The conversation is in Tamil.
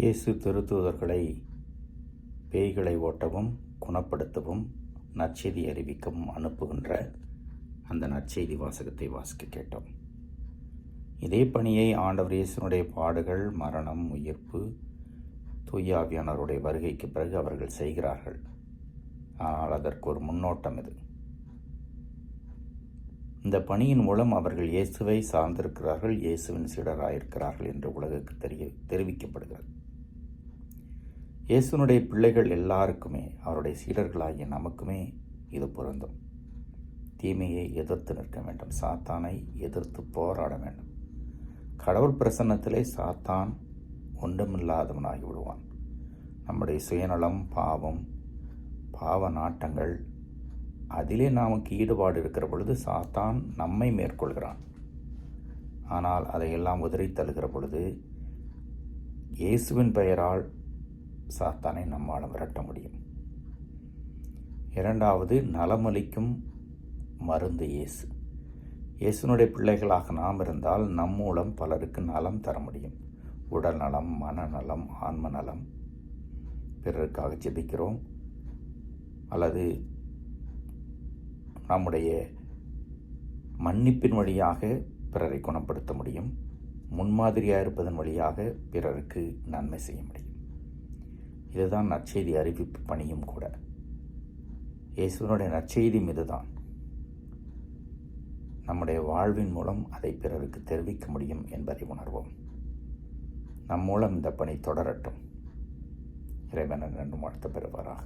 இயேசு திருத்தூதர்களை பேய்களை ஓட்டவும் குணப்படுத்தவும் நற்செய்தி அறிவிக்கவும் அனுப்புகின்ற அந்த நற்செய்தி வாசகத்தை வாசிக்க கேட்டோம். இதே பணியை ஆண்டவர் இயேசுனுடைய பாடுகள் மரணம் உயிர்ப்பு தூயாவியானவருடைய வருகைக்கு பிறகு அவர்கள் செய்கிறார்கள். ஆனால் அதற்கு ஒரு முன்னோட்டம் இது. இந்த பணியின் மூலம் அவர்கள் இயேசுவை சார்ந்திருக்கிறார்கள் இயேசுவின் சீடராயிருக்கிறார்கள் என்று உலகுக்கு தெரிய தெரிவிக்கப்படுகிறது. இயேசுனுடைய பிள்ளைகள் எல்லாருக்குமே அவருடைய சீடர்களாகிய நமக்குமே இது பொருந்தும். தீமையை எதிர்த்து நிற்க வேண்டும். சாத்தானை எதிர்த்து போராட வேண்டும். கடவுள் பிரசன்னத்திலே சாத்தான் ஒன்றுமில்லாதவனாகி விடுவான். நம்முடைய சுயநலம் பாவம் பாவ நாட்டங்கள் அதிலே நமக்கு ஈடுபாடு இருக்கிற பொழுது சாத்தான் நம்மை மேற்கொள்கிறான். ஆனால் அதையெல்லாம் உதறி தழுகிற பொழுது இயேசுவின் பெயரால் சாத்தானை நம்மால் விரட்ட முடியும். இரண்டாவது நலமளிக்கும் மருந்து இயேசு. இயேசுனுடைய பிள்ளைகளாக நாம் இருந்தால் நம் மூலம் பலருக்கு நலம் தர முடியும். உடல் நலம் மனநலம் ஆன்ம நலம். பிறருக்காக ஜெபிக்கிறோம். அல்லது நம்முடைய மன்னிப்பின் வழியாக பிறரை குணப்படுத்த முடியும். முன்மாதிரியாக இருப்பதன் வழியாக பிறருக்கு நன்மை செய்ய முடியும். இதுதான் நற்செய்தி அறிவிப்பு பணியும் கூட. இயேசுவனுடைய நற்செய்தியும் இதுதான். நம்முடைய வாழ்வின் மூலம் அதை பிறருக்கு தெரிவிக்க முடியும் என்பதை உணர்வோம். நம் மூலம் இந்த பணி தொடரட்டும். இறைவன் நன்று வாழ்த்து பெறுவாராக.